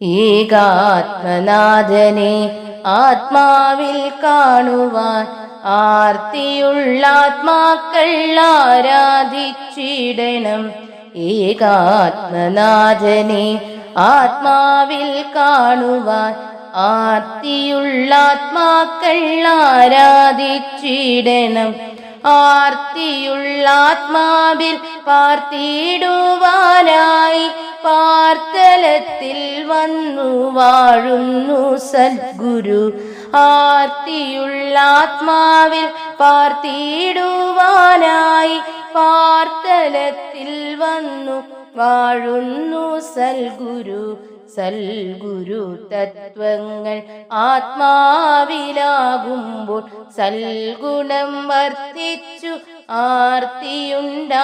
ഏകാത്മനാഥനെ ആത്മാവിൽ കാണുവാൻ ആർത്തിയുള്ള ആത്മാക്കൾ ആരാധിച്ചിടണം. ഏകാത്മനാഥനെ ആത്മാവിൽ കാണുവാൻ ആർത്തിയുള്ള ആത്മാക്കൾ ആരാധിച്ചിടണം. ആർത്തിയുള്ള ആത്മാവിൽ പാർത്തിയിടുവാനായി പാർത്തലത്തിൽ വന്നു വാഴുന്നു സദ്ഗുരു. ആർത്തിയുള്ള ആത്മാവിൽ പാർത്തിയിടുവാനായി പാർത്തലത്തിൽ വന്നു വാഴുന്നു സൽഗുരു. സൽഗുരു തത്വങ്ങൾ ആത്മാവിലാകുമ്പോൾ സൽഗുണം വർദ്ധിച്ചു ആർത്തിയുണ്ടായിടും.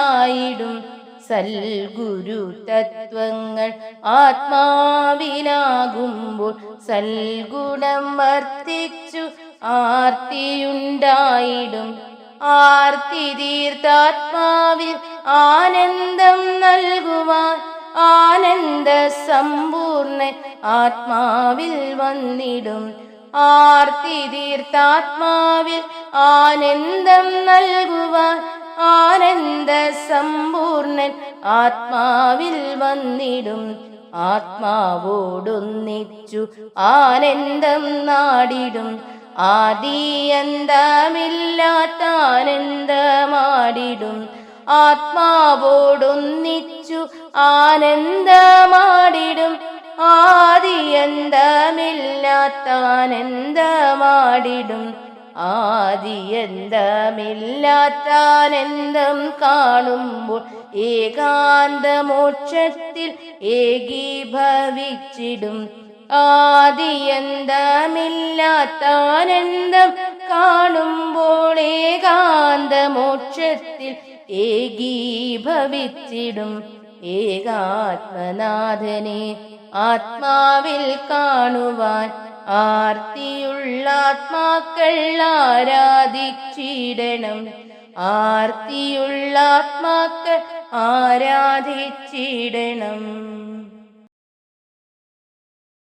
സൽഗുരു തത്വങ്ങൾ ആത്മാവിലാകുമ്പോൾ സൽഗുണം വർത്തിച്ചു ആർത്തിയുണ്ടായിടും. ആർത്തി തീർത്ഥാത്മാവിൽ ആനന്ദം നൽകുവാൻ ആനന്ദ സമ്പൂർണ ആത്മാവിൽ വന്നിടും. ആർത്തി തീർത്ഥാത്മാവിൽ ആനന്ദം നൽകുവാൻ ആനന്ദ സമ്പൂർണൻ ആത്മാവിൽ വന്നിടും. ആത്മാവോടൊന്നിച്ചു ആനന്ദം നാടിടും. ആദിയന്തമില്ലാത്ത ആനന്ദമാടിടും ആത്മാവോടൊന്നിച്ചു ആനന്ദമാടിടും. ആദിയന്തമില്ലാത്ത ആനന്ദമാടിടും ആദിയന്തമില്ലാത്ത ആനന്ദം കാണുമ്പോൾ ഏകാന്തമോക്ഷത്തിൽ ഏകീഭവിച്ചിടും. ആദിയന്തമില്ലാത്ത ആനന്ദം കാണുമ്പോൾ ഏകാന്തമോക്ഷത്തിൽ ഏകീഭവിച്ചിടും. ഏകാത്മനാഥനെ ആത്മാവിൽ കാണുവാൻ ആർത്തിയുള്ള ആത്മാക്കൾ ആരാധിച്ചിടണം. ആർത്തിയുള്ള ആത്മാക്കൾ ആരാധിച്ചിടണം.